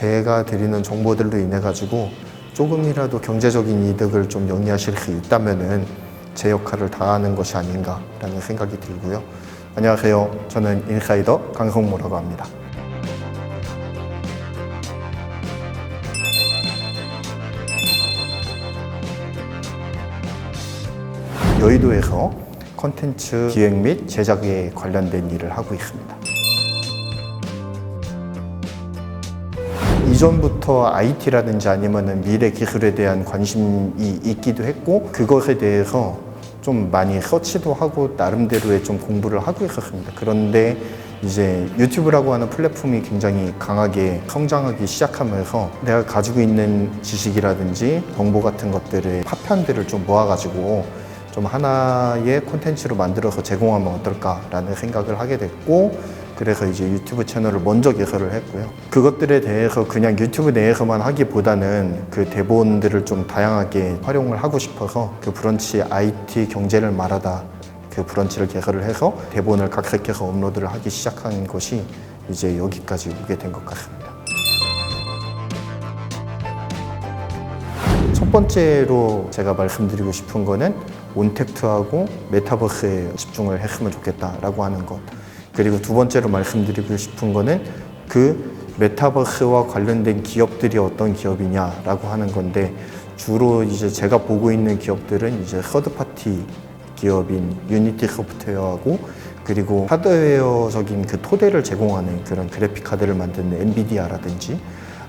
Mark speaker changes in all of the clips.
Speaker 1: 제가 드리는 정보들로 인해 가지고 조금이라도 경제적인 이득을 좀 영위하실 수 있다면은 제 역할을 다하는 것이 아닌가라는 생각이 들고요. 안녕하세요. 저는 인사이더 강성모라고 합니다. 여의도에서 콘텐츠 기획 및 제작에 관련된 일을 하고 있습니다. 이전부터 IT라든지 아니면 미래 기술에 대한 관심이 있기도 했고 그것에 대해서 좀 많이 서치도 하고 나름대로의 좀 공부를 하고 있었습니다. 그런데 이제 유튜브라고 하는 플랫폼이 굉장히 강하게 성장하기 시작하면서 내가 가지고 있는 지식이라든지 정보 같은 것들의 파편들을 좀 모아가지고 좀 하나의 콘텐츠로 만들어서 제공하면 어떨까라는 생각을 하게 됐고 그래서 이제 유튜브 채널을 먼저 개설을 했고요. 그것들에 대해서 그냥 유튜브 내에서만 하기보다는 그 대본들을 좀 다양하게 활용을 하고 싶어서 그 브런치 IT 경제를 말하다 그 브런치를 개설을 해서 대본을 각색해서 업로드를 하기 시작한 것이 이제 여기까지 오게 된 것 같습니다. 첫 번째로 제가 말씀드리고 싶은 거는 온택트하고 메타버스에 집중을 했으면 좋겠다라고 하는 것. 그리고 두 번째로 말씀드리고 싶은 거는 그 메타버스와 관련된 기업들이 어떤 기업이냐라고 하는 건데 주로 이제 제가 보고 있는 기업들은 이제 서드 파티 기업인 유니티 소프트웨어하고 그리고 하드웨어적인 그 토대를 제공하는 그런 그래픽 카드를 만드는 엔비디아라든지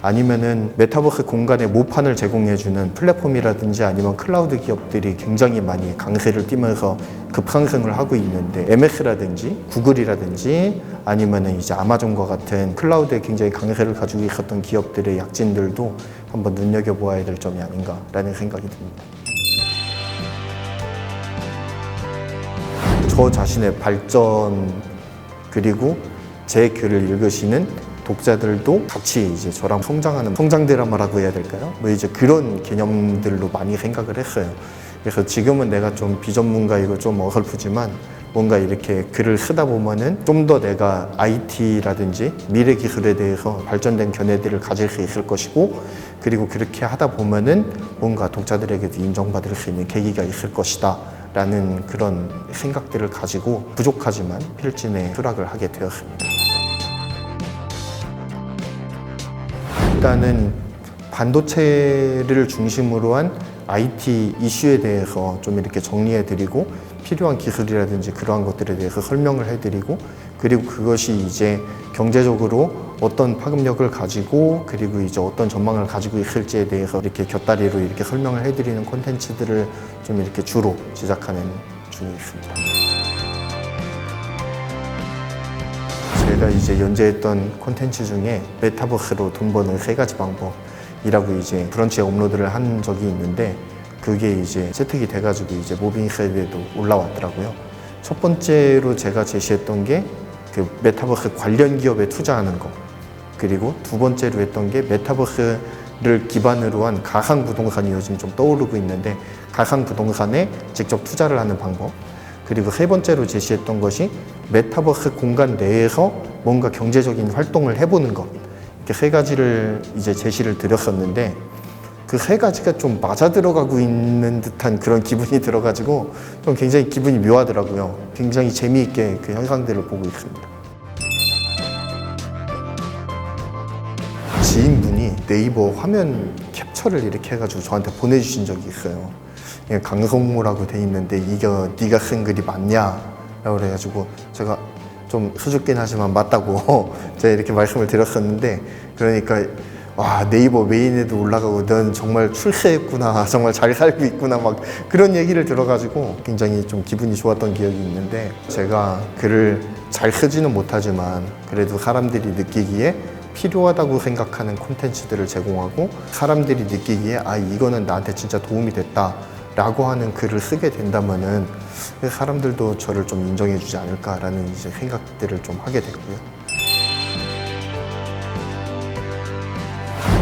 Speaker 1: 아니면은 메타버스 공간에 모판을 제공해주는 플랫폼이라든지 아니면 클라우드 기업들이 굉장히 많이 강세를 띠면서 급상승을 하고 있는데 MS라든지 구글이라든지 아니면은 이제 아마존과 같은 클라우드에 굉장히 강세를 가지고 있었던 기업들의 약진들도 한번 눈여겨보아야 될 점이 아닌가라는 생각이 듭니다. 저 자신의 발전 그리고 제 글을 읽으시는 독자들도 같이 이제 저랑 성장하는 성장 드라마라고 해야 될까요? 뭐 이제 그런 개념들로 많이 생각을 했어요. 그래서 지금은 내가 좀 비전문가이고 좀 어설프지만 뭔가 이렇게 글을 쓰다 보면은 좀 더 내가 IT라든지 미래 기술에 대해서 발전된 견해들을 가질 수 있을 것이고 그리고 그렇게 하다 보면은 뭔가 독자들에게도 인정받을 수 있는 계기가 있을 것이다. 라는 그런 생각들을 가지고 부족하지만 필진에 수락을 하게 되었습니다. 일단은 반도체를 중심으로 한 IT 이슈에 대해서 좀 이렇게 정리해 드리고 필요한 기술이라든지 그러한 것들에 대해서 설명을 해 드리고 그리고 그것이 이제 경제적으로 어떤 파급력을 가지고 그리고 이제 어떤 전망을 가지고 있을지에 대해서 이렇게 곁다리로 이렇게 설명을 해 드리는 콘텐츠들을 좀 이렇게 주로 제작하는 중에 있습니다. 제가 이제 연재했던 콘텐츠 중에 메타버스로 돈 버는 세 가지 방법이라고 이제 브런치에 업로드를 한 적이 있는데 그게 이제 채택이 돼가지고 이제 모빙 사이드에도 올라왔더라고요. 첫 번째로 제가 제시했던 게 그 메타버스 관련 기업에 투자하는 거. 그리고 두 번째로 했던 게 메타버스를 기반으로 한 가상 부동산이 요즘 좀 떠오르고 있는데 가상 부동산에 직접 투자를 하는 방법. 그리고 세 번째로 제시했던 것이 메타버스 공간 내에서 뭔가 경제적인 활동을 해보는 것. 이렇게 세 가지를 이제 제시를 드렸었는데 그 세 가지가 좀 맞아 들어가고 있는 듯한 그런 기분이 들어가지고 좀 굉장히 기분이 묘하더라고요. 굉장히 재미있게 그 현상들을 보고 있습니다. 지인분이 네이버 화면 캡처를 이렇게 해가지고 저한테 보내주신 적이 있어요. 이게 강성모라고 돼 있는데 이게 네가 쓴 글이 맞냐? 라고 그래가지고 제가 좀 수줍긴 하지만 맞다고 제가 이렇게 말씀을 드렸었는데 그러니까 와 네이버 메인에도 올라가고 넌 정말 출세했구나 정말 잘 살고 있구나 막 그런 얘기를 들어가지고 굉장히 좀 기분이 좋았던 기억이 있는데 제가 글을 잘 쓰지는 못하지만 그래도 사람들이 느끼기에 필요하다고 생각하는 콘텐츠들을 제공하고 사람들이 느끼기에 아 이거는 나한테 진짜 도움이 됐다 라고 하는 글을 쓰게 된다면은 사람들도 저를 좀 인정해 주지 않을까라는 이제 생각들을 좀 하게 됐고요.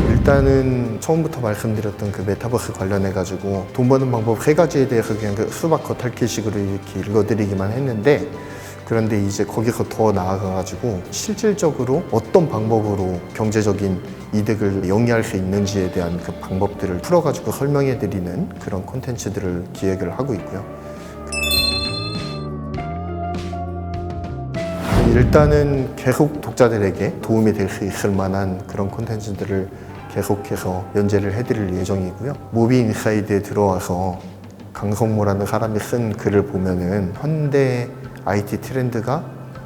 Speaker 1: 일단은 처음부터 말씀드렸던 그 메타버스 관련해 가지고 돈 버는 방법 세 가지에 대해서 그냥 그 수박 겉핥기식으로 이렇게 읽어드리기만 했는데 그런데 이제 거기서 더 나아가 가지고 실질적으로 어떤 방법으로 경제적인 이득을 영위할 수 있는지에 대한 그 방법들을 풀어가지고 설명해 드리는 그런 콘텐츠들을 기획을 하고 있고요. 일단은 계속 독자들에게 도움이 될 수 있을 만한 그런 콘텐츠들을 계속해서 연재를 해드릴 예정이고요. 모비 인사이드에 들어와서 강성모라는 사람이 쓴 글을 보면은 현대 IT 트렌드가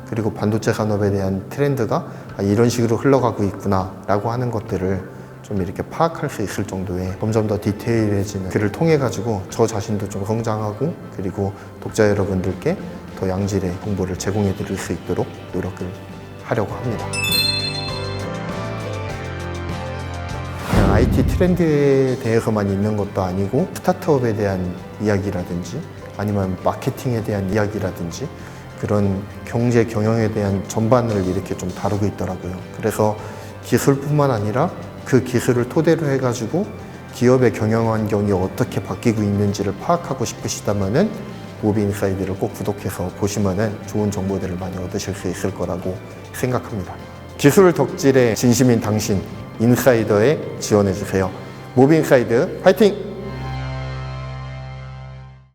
Speaker 1: 그리고 반도체 산업에 대한 트렌드가 아, 이런 식으로 흘러가고 있구나라고 하는 것들을 좀 이렇게 파악할 수 있을 정도의 점점 더 디테일해지는 글을 통해 가지고 저 자신도 좀 성장하고 그리고 독자 여러분들께 더 양질의 정보를 제공해 드릴 수 있도록 노력을 하려고 합니다. IT 트렌드에 대해서만 있는 것도 아니고 스타트업에 대한 이야기라든지 아니면 마케팅에 대한 이야기라든지 그런 경제 경영에 대한 전반을 이렇게 좀 다루고 있더라고요. 그래서 기술뿐만 아니라 그 기술을 토대로 해가지고 기업의 경영 환경이 어떻게 바뀌고 있는지를 파악하고 싶으시다면은 모비 인사이드를 꼭 구독해서 보시면은 좋은 정보들을 많이 얻으실 수 있을 거라고 생각합니다. 기술 덕질의 진심인 당신 인사이더에 지원해 주세요. 모비 인사이드 파이팅!